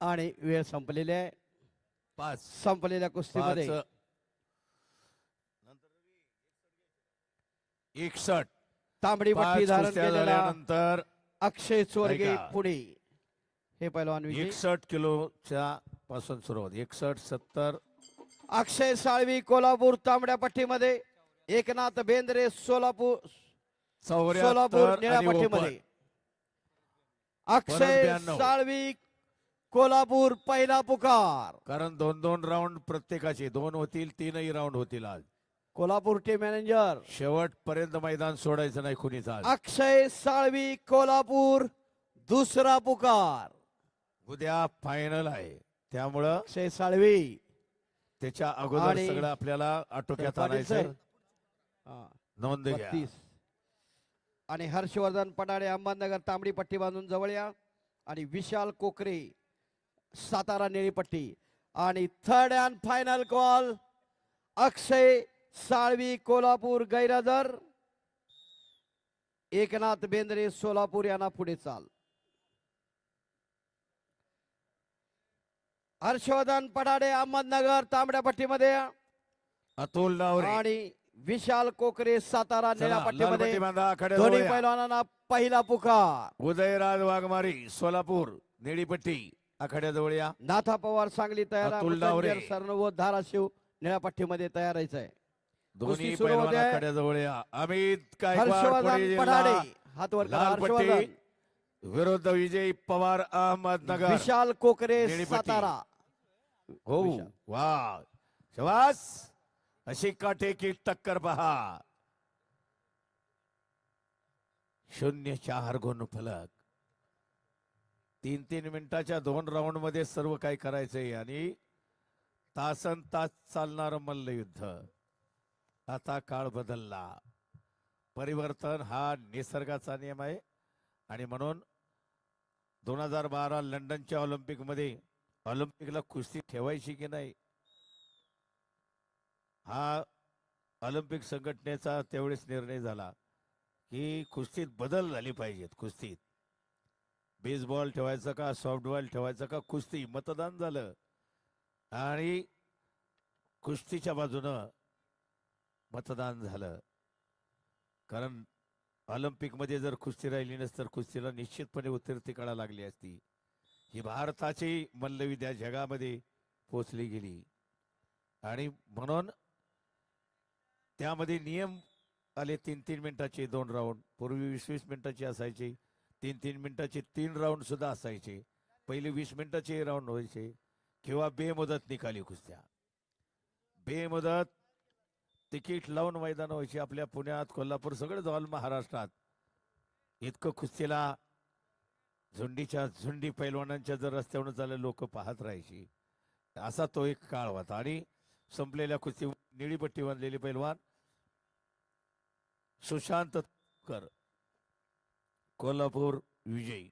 आणि वेळ संपलेली आहे. पाच. संपलेल्या कुस्तीमध्ये. एकसष्ट. तांबडी पट्टी धारण झाल्यानंतर अक्षय चोरगे. पुढे. हे पैलवान विजय. एकसष्ट किलोच्या पासून सुरुवात. एकसष्ट सत्तर. अक्षय साळवी कोल्हापूर तांबड्या पट्टीमध्ये. एकनाथ बेंद्रे सोलापूर सोलापूर निळ्या. पट्टीमध्ये. अक्षय. साळवी कोल्हापूर पहिला पुकार. कारण दोन दोन राऊंड प्रत्येकाचे दोन होतील तीनही राऊंड होतील आज. कोल्हापूर टीम मॅनेजर शेवट पर्यंत मैदान सोडायचं नाही कुणीच आज. अक्षय साळवी कोल्हापूर दुसरा पुकार. उद्या फायनल आहे. त्यामुळं अक्षय साळवी. त्याच्या अगोदर आणि- सगळं आपल्याला आटोक्यात आणायचं. हा, नोंद घ्या. बत्तीस. आणि हर्षवर्धन पडाळे अहमदनगर तांबडी पट्टी बांधून जवळ या. आणि विशाल कोकरे. सातारा निळी पट्टी आणि third and final call Akshay Salvi Kolhapur गैरादर Eknath Bendre Solapur यांना पुढे चाल. हर्षवर्धन पडाडे अहमदनगर तांबड्या पट्टीमध्ये अतुल आणि विशाल कोकरे सातारा निळ्या पट्टीमध्ये दोन्ही. पैलवानांना पहिला पुकार. उदयराज वाघमारी सोलापूर निळीपट्टी आखाड्याजवळ या नाथा पवार सांगली तयार. अतुल डावरे. मृत्युंजय सरनोबत धाराशिव निळ्या पट्टीमध्ये तयार राहायचं आहे दोन्ही सुरू होते. पैलवान आखाड्याजवळ या अमित गायकवाड पुणे हर्षवर्धन जिल्हा. पडाडे हातवर करा, हर्षवर्धन विरुद्ध विजय पवार अहमदनगर विशाल कोकरे निळी पट्टी. सातारा हो विशाल. वा अशी काटेकी टक्कर पहा शून्य चार गुण फलक तीन तीन मिनिटाच्या दोन राऊंडमध्ये सर्व काही करायचंय आणि तासन तास चालणार मल्लयुद्ध. आता काळ बदलला. परिवर्तन हा निसर्गाचा नियम आहे. आणि म्हणून दोन हजार बारा लंडनच्या ऑलिम्पिकमध्ये ऑलिम्पिकला कुस्ती ठेवायची की नाही? हा ऑलिम्पिक संघटनेचा तेवढेच निर्णय झाला की कुस्तीत बदल झाली पाहिजेत कुस्तीत. बेसबॉल ठेवायचं का सॉफ्टबॉल ठेवायचं का कुस्ती मतदान झालं. आणि कुस्तीच्या बाजूनं मतदान झालं. कारण ऑलिम्पिकमध्ये जर कुस्ती राहिली नसती तर कुस्तीला निश्चितपणे उतरती कळा लागली असती. ही भारताची मल्लविद्या जगामध्ये पोचली गेली. आणि म्हणून त्यामध्ये नियम आले तीन तीन मिनिटाचे दोन राऊंड. पूर्वी वीस वीस मिनिटाचे असायचे. तीन तीन मिनिटाचे तीन राऊंड सुद्धा असायचे. पहिले वीस मिनिटाचे राऊंड व्हायचे. किंवा बेमुदत निकाली कुस्त्या. बेमुदत तिकीट लावून मैदान व्हायची आपल्या पुण्यात कोल्हापूर सगळं जवळ महाराष्ट्रात. इतकं कुस्तीला झुंडीच्या झुंडी पैलवानांच्या जर रस्त्यावरून चालले लोक पाहत राहायची. असा तो एक काळ होता. आणि संपलेल्या कुस्ती निळी पट्टी बांधलेली पैलवान सुशांत कर. कोल्हापूर विजयी